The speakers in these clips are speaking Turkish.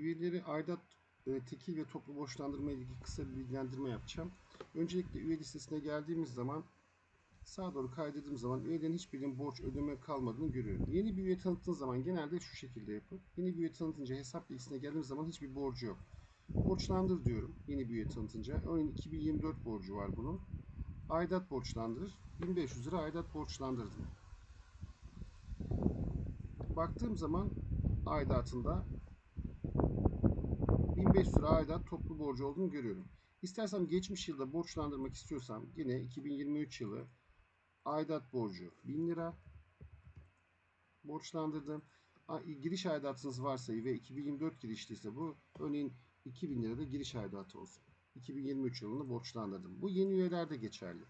Üyeleri aidat e, tekil ve toplu borçlandırma ile ilgili kısa bir bilgilendirme yapacağım. Öncelikle üye listesine geldiğimiz zaman sağa doğru kaydırdığım zaman üyelerin hiçbirinin borç ödeme kalmadığını görüyorum. Yeni bir üye tanıttığınız zaman genelde şu şekilde yapın. Yeni bir üye tanıtınca hesap bilgisine geldiğim zaman hiçbir borcu yok. Borçlandır diyorum yeni bir üye tanıtınca. Örneğin 2024 borcu var bunun. Aidat borçlandırır. 1500 lira aidat borçlandırdım. Baktığım zaman aidatında 1500 lira aidat toplu borcu olduğunu görüyorum. İstersem geçmiş yılda borçlandırmak istiyorsam yine 2023 yılı aidat borcu 1000 lira borçlandırdım. A- Giriş aidatınız varsa ve 2024 girişliyse bu örneğin 2000 lira da giriş aidatı olsun. 2023 yılını borçlandırdım. Bu yeni üyelerde geçerli.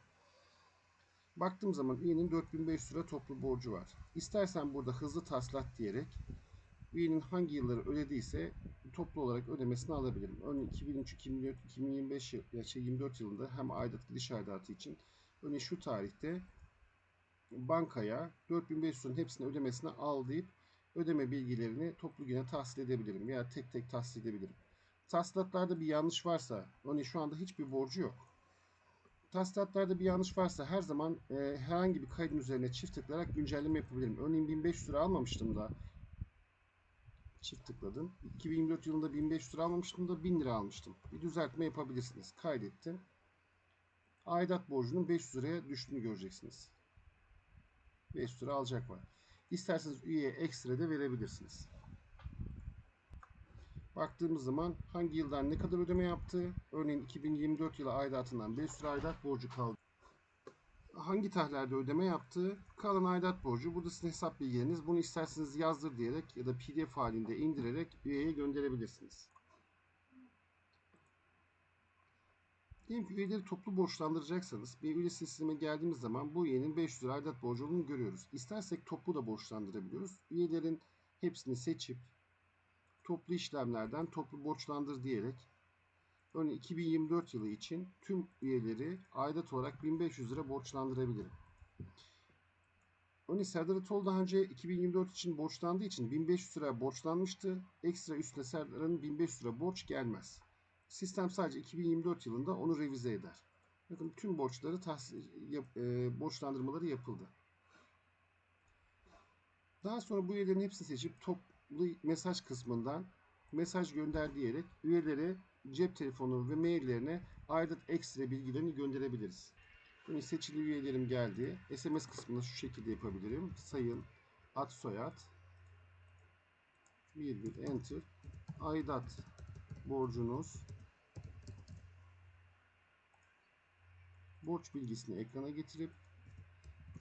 Baktığım zaman üyenin 4500 lira toplu borcu var. İstersen burada hızlı taslat diyerek üyenin hangi yılları ödediyse toplu olarak ödemesini alabilirim. Örneğin 2003, 2004, 2025 yıl, ya şey 24 yılında hem aidat giriş aidatı için örneğin şu tarihte bankaya 4500 liranın hepsini ödemesini al deyip ödeme bilgilerini toplu güne tahsil edebilirim veya tek tek tahsil edebilirim. Tahsilatlarda bir yanlış varsa, örneğin şu anda hiçbir borcu yok. Tahsilatlarda bir yanlış varsa her zaman e, herhangi bir kaydın üzerine çift tıklayarak güncelleme yapabilirim. Örneğin 1500 lira almamıştım da çift tıkladım. 2024 yılında 1500 lira almamıştım da 1000 lira almıştım. Bir düzeltme yapabilirsiniz. Kaydettim. Aidat borcunun 500 liraya düştüğünü göreceksiniz. 500 lira alacak var. İsterseniz üyeye ekstra da verebilirsiniz. Baktığımız zaman hangi yıldan ne kadar ödeme yaptı? Örneğin 2024 yılı aidatından 500 lira aidat borcu kaldı. Hangi tarihlerde ödeme yaptı? Kalan aidat borcu. Burada sizin hesap bilgileriniz. Bunu isterseniz yazdır diyerek ya da pdf halinde indirerek üyeye gönderebilirsiniz. Diyelim ki üyeleri toplu borçlandıracaksanız bir üye sisteme geldiğimiz zaman bu üyenin 500 lira aidat borcu olduğunu görüyoruz. İstersek toplu da borçlandırabiliyoruz. Üyelerin hepsini seçip toplu işlemlerden toplu borçlandır diyerek örneğin 2024 yılı için tüm üyeleri aidat olarak 1500 lira borçlandırabilirim. Örneğin Serdar Atoğlu daha önce 2024 için borçlandığı için 1500 lira borçlanmıştı. Ekstra üstüne Serdar'ın 1500 lira borç gelmez. Sistem sadece 2024 yılında onu revize eder. Bakın tüm borçları tahsil, yap, e, borçlandırmaları yapıldı. Daha sonra bu üyelerin hepsini seçip toplu mesaj kısmından mesaj gönder diyerek üyelere cep telefonu ve maillerine aidat ekstra bilgilerini gönderebiliriz. Örneğin seçili üyelerim geldi. SMS kısmında şu şekilde yapabilirim. Sayın, ad soyad, virgül enter, aidat borcunuz, borç bilgisini ekrana getirip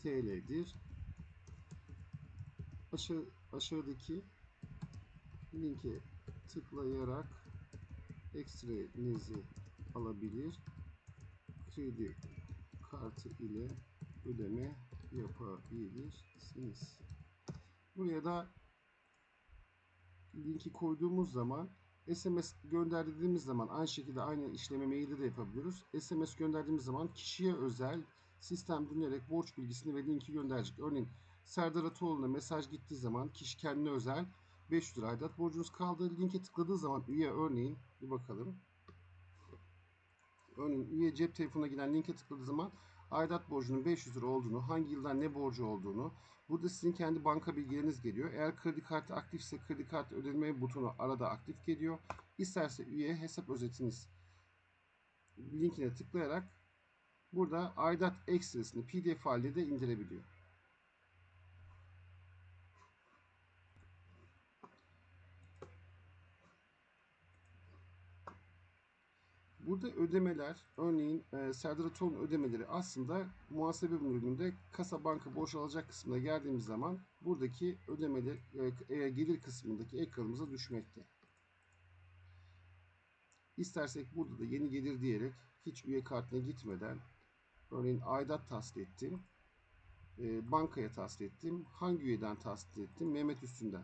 TL'dir. Aşağı, aşağıdaki linke tıklayarak ekstrenizi alabilir. Kredi kartı ile ödeme yapabilirsiniz. Buraya da linki koyduğumuz zaman SMS gönderdiğimiz zaman aynı şekilde aynı işlemi mailde de yapabiliyoruz. SMS gönderdiğimiz zaman kişiye özel sistem dinleyerek borç bilgisini ve linki gönderecek. Örneğin Serdar Atoğlu'na mesaj gittiği zaman kişi kendine özel 500 lira aidat borcunuz kaldı. Linke tıkladığı zaman üye örneğin bir bakalım. Örneğin üye cep telefonuna giden linke tıkladığı zaman aidat borcunun 500 lira olduğunu, hangi yıldan ne borcu olduğunu, burada sizin kendi banka bilgileriniz geliyor. Eğer kredi kartı aktifse kredi kartı ödeme butonu arada aktif geliyor. İsterse üye hesap özetiniz linkine tıklayarak burada aidat ekstrasını pdf halinde de indirebiliyor. Burada ödemeler, örneğin e, Serdar Atoğlu'nun ödemeleri aslında muhasebe bölümünde kasa banka borç alacak kısmına geldiğimiz zaman buradaki ödemeler e, e, gelir kısmındaki ekranımıza düşmekte. İstersek burada da yeni gelir diyerek hiç üye kartına gitmeden örneğin aidat tahsil ettim. E, bankaya tahsil ettim. Hangi üyeden tahsil ettim? Mehmet Üstünden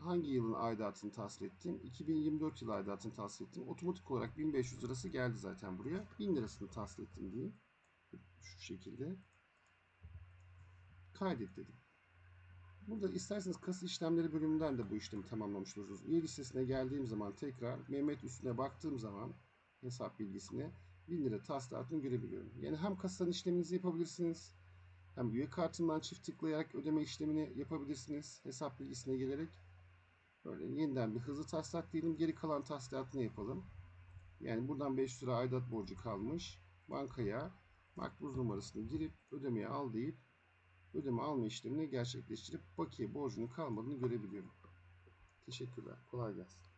hangi yılın aidatını tahsil ettim? 2024 yılı aidatını tahsil ettim. Otomatik olarak 1500 lirası geldi zaten buraya. 1000 lirasını tahsil ettim diyeyim. Şu şekilde. Kaydet dedim. Burada isterseniz kasa işlemleri bölümünden de bu işlemi tamamlamış olursunuz. Üye listesine geldiğim zaman tekrar Mehmet üstüne baktığım zaman hesap bilgisine 1000 lira tasdilatını görebiliyorum. Yani hem kasanın işleminizi yapabilirsiniz hem üye kartından çift tıklayarak ödeme işlemini yapabilirsiniz hesap bilgisine gelerek. Böyle yeniden bir hızlı taslak diyelim. Geri kalan taslakını yapalım. Yani buradan 500 lira aidat borcu kalmış. Bankaya makbuz numarasını girip ödemeyi al deyip ödeme alma işlemini gerçekleştirip bakiye borcunun kalmadığını görebiliyorum. Teşekkürler. Kolay gelsin.